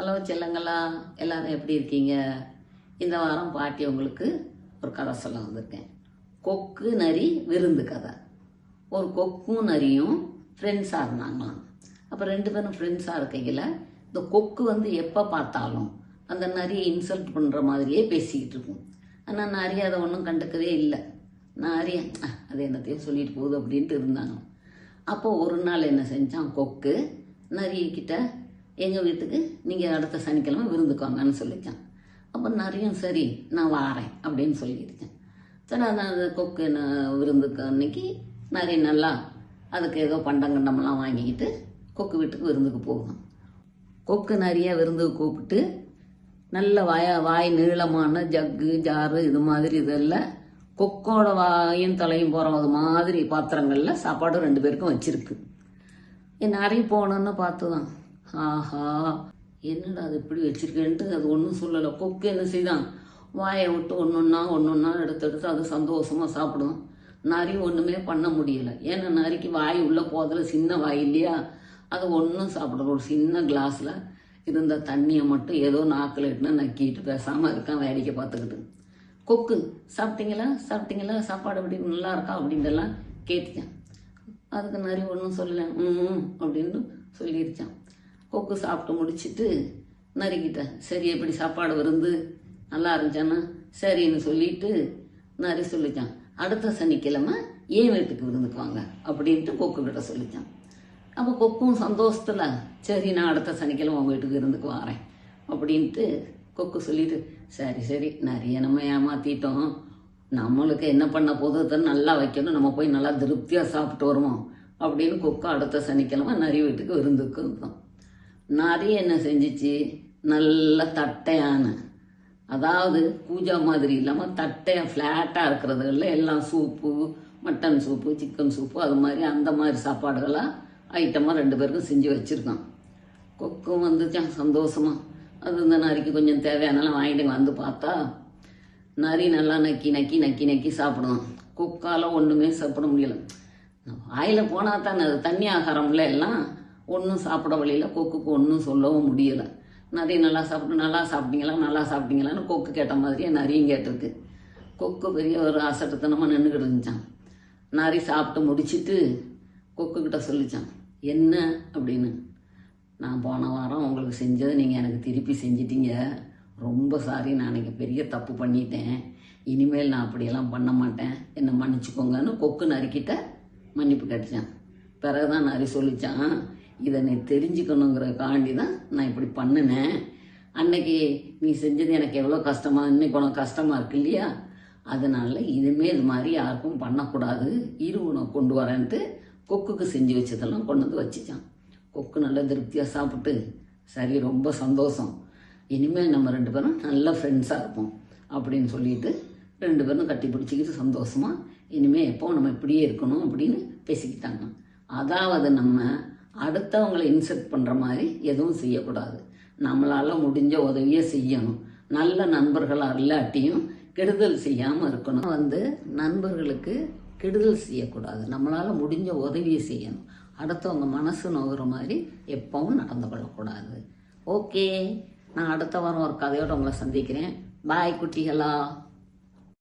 Hello செல்லங்களா எல்லாரும் எப்படி இருக்கீங்க? இந்த வாரம் பாட்டி உங்களுக்கு ஒரு கதை சொல்ல வந்திருக்கேன். கொக்கு நரி விருந்து கதை. ஒரு கொக்கும் நரியும் ஃப்ரெண்ட்ஸாக இருந்தாங்களாம். அப்போ ரெண்டு பேரும் ஃப்ரெண்ட்ஸாக இருக்கையில் இந்த கொக்கு வந்து எப்போ பார்த்தாலும் அந்த நரியை இன்சல்ட் பண்ணுற மாதிரியே பேசிக்கிட்டு இருக்கும். ஆனால் நரி அதை ஒன்றும் கண்டுக்கவே இல்லை. நரி அது என்னத்தையும் சொல்லிட்டு போகுது அப்படின்ட்டு இருந்தாங்க அப்போ ஒரு நாள் என்ன செஞ்சான் கொக்கு நரிக்கிட்ட எங்கள் வீட்டுக்கு நீங்கள் அடுத்த சனிக்கிழமை விருந்துக்கு வாங்கன்னு அப்போ நிறையும் சரி நான் வாரேன் அப்படின்னு சொல்லியிருக்கேன். சரி அதான் அது கொக்கு நான் விருந்துக்கு அன்னைக்கு நிறைய நல்லா அதுக்கு ஏதோ பண்டங்கண்டமெல்லாம் வாங்கிக்கிட்டு கொக்கு வீட்டுக்கு விருந்துக்கு போகும் கொக்கு நிறைய விருந்துக்கு கூப்பிட்டு நல்ல வாய வாய் நீளமான ஜக்கு ஜாரு இது மாதிரி இதெல்லாம் கொக்கோட வாயும் தலையும் போகிற மாதிரி பாத்திரங்களில் சாப்பாடும் ரெண்டு பேருக்கும் வச்சுருக்கு. நிறைய போகணுன்னு பார்த்து தான் ஆஹா என்னடா அது இப்படி வச்சிருக்கேன்ட்டு அது ஒன்றும் சொல்லலை. கொக்கு என்ன செய்தான்? வாயை விட்டு ஒன்று ஒன்றா ஒன்று ஒன்றா எடுத்து எடுத்து அது சந்தோஷமாக சாப்பிடும். நரி ஒன்றுமே பண்ண முடியலை. ஏன்னா நரிக்கு வாய் உள்ளே போதில் சின்ன வாய் இல்லையா? அது ஒன்றும் சாப்பிட ஒரு சின்ன கிளாஸில் இருந்த தண்ணியை மட்டும் ஏதோ நாக்கில் இட்டுனா நக்கிட்டு பேசாமல் இருக்கான் வேடிக்கை பார்த்துக்கிட்டு. கொக்கு சாப்பிட்டீங்களா? சாப்பிட்டீங்களா? சாப்பாடு எப்படி நல்லா இருக்கா? அப்படின்ட்டுலாம் கேட்டுச்சான். அதுக்கு நிறைய ஒன்றும் சொல்லலை. ம் அப்படின்னு சொல்லிருச்சான். கொக்கு சாப்பிட்டு முடிச்சிட்டு நரிக்கிட்ட சரி எப்படி சாப்பாடு விருந்து நல்லா இருந்துச்சான்னா? சரின்னு சொல்லிட்டு நரி சொல்லிச்சான். அடுத்த சனிக்கிழமை ஏன் வீட்டுக்கு விருந்துக்கு வாங்க? அப்படின்ட்டு கொக்கு கிட்ட சொல்லிச்சான். அப்போ கொக்கும் சந்தோஷத்தில் சரி நான் அடுத்த சனிக்கிழமை உங்கள் வீட்டுக்கு விருந்துக்கு வரேன் அப்படின்ட்டு கொக்கு சொல்லிட்டு சரி சரி நிறைய நம்ம ஏமாத்திட்டோம். நம்மளுக்கு என்ன பண்ண போதும் நல்லா வைக்கணும். நம்ம போய் நல்லா திருப்தியாக சாப்பிட்டு வருவோம் அப்படின்னு கொக்கு அடுத்த சனிக்கிழமை நிறைய வீட்டுக்கு விருந்துக்கு இருந்தோம் நிறைய என்ன செஞ்சிச்சு? நல்ல தட்டையான. அதாவது கூஜா மாதிரி இல்லாமல் தட்டையாக ஃப்ளாட்டாக இருக்கிறதுல எல்லாம் soup mutton soup chicken soup அது மாதிரி அந்த மாதிரி சாப்பாடுகளாக ஐட்டமாக ரெண்டு பேருக்கும் செஞ்சு வச்சுருக்கோம். கொக்கும் வந்துச்சான் சந்தோஷமா. அது இந்த நரிக்கு கொஞ்சம் தேவையானலாம் வாங்கிட்டு வந்து பார்த்தா நரி நல்லா நக்கி நக்கி நக்கி நக்கி சாப்பிடுவோம் கொக்கால் ஒன்றுமே சாப்பிட முடியல. வாயில் போனால் தானே அது தண்ணி ஆகாரம்ல எல்லாம். ஒன்றும் சாப்பிட வழியில கொக்குக்கு ஒன்றும் சொல்லவும் முடியலை. நிறைய நல்லா சாப்பிட்டு நல்லா சாப்பிட்டீங்களா? நல்லா சாப்பிட்டீங்களான்னு கொக்கு கேட்ட மாதிரியே நிறையும் கேட்டிருக்கு. கொக்கு பெரிய ஒரு அசட்டுத்தனமாக நின்றுக்கிட்டு இருந்துச்சான் நிறைய சாப்பிட்டு முடிச்சிட்டு கொக்கு சொல்லித்தான் சொல்லிச்சான் என்ன அப்படின்னு? நான் போன வாரம் உங்களுக்கு செஞ்சதை நீங்கள் எனக்கு திருப்பி செஞ்சிட்டீங்க. ரொம்ப சாரி நான் அன்னைக்கு பெரிய தப்பு பண்ணிட்டேன். இனிமேல் நான் அப்படியெல்லாம் பண்ண மாட்டேன். என்னை மன்னிச்சுக்கோங்கன்னு கொக்கு நறுக்கிட்ட மன்னிப்பு கேட்டுச்சான் பிறகுதான் நரி சொல்லிச்சான் இதை நீ தெரிஞ்சுக்கணுங்கிறக்காண்டி தான் நான் இப்படி பண்ணினேன். அன்னைக்கு நீ செஞ்சது எனக்கு எவ்வளோ கஷ்டமா இன்னைக்கு உனக்கு கஷ்டமாக இருக்கு இல்லையா? அதனால இதுமே இது மாதிரி யாருக்கும் பண்ணக்கூடாது. இரு உனக்கு கொண்டு வரேன்ட்டு கொக்குக்கு செஞ்சு வச்சதெல்லாம் கொண்டு வந்து வச்சுச்சான். கொக்கு நல்லா திருப்தியாக சாப்பிட்டு சரி ரொம்ப சந்தோஷம். இனிமேல் நம்ம ரெண்டு பேரும் நல்ல ஃப்ரெண்ட்ஸாக இருப்போம் அப்படின்னு சொல்லிட்டு ரெண்டு பேரும் கட்டி பிடிச்சிக்கிட்டு சந்தோஷமாக இனிமேல் எப்போ நம்ம இப்படியே இருக்கணும் அப்படின்னு பேசிக்கிட்டாங்க. அதாவது நம்ம அடுத்தவங்களை இன்சல்ட் பண்ணுற மாதிரி எதுவும் செய்யக்கூடாது. நம்மளால் முடிஞ்ச உதவியை செய்யணும். நல்ல நண்பர்களாக இல்லாட்டியும் கெடுதல் செய்யாமல் இருக்கணும். வந்து நண்பர்களுக்கு கெடுதல் செய்யக்கூடாது. நம்மளால் முடிஞ்ச உதவியை செய்யணும். அடுத்தவங்க மனசு நோகிற மாதிரி எப்பவும் நடந்து கொள்ளக்கூடாது. ஓகே. நான் அடுத்த வாரம் ஒரு கதையோடு உங்களை சந்திக்கிறேன். பாய் குட்டிகளா.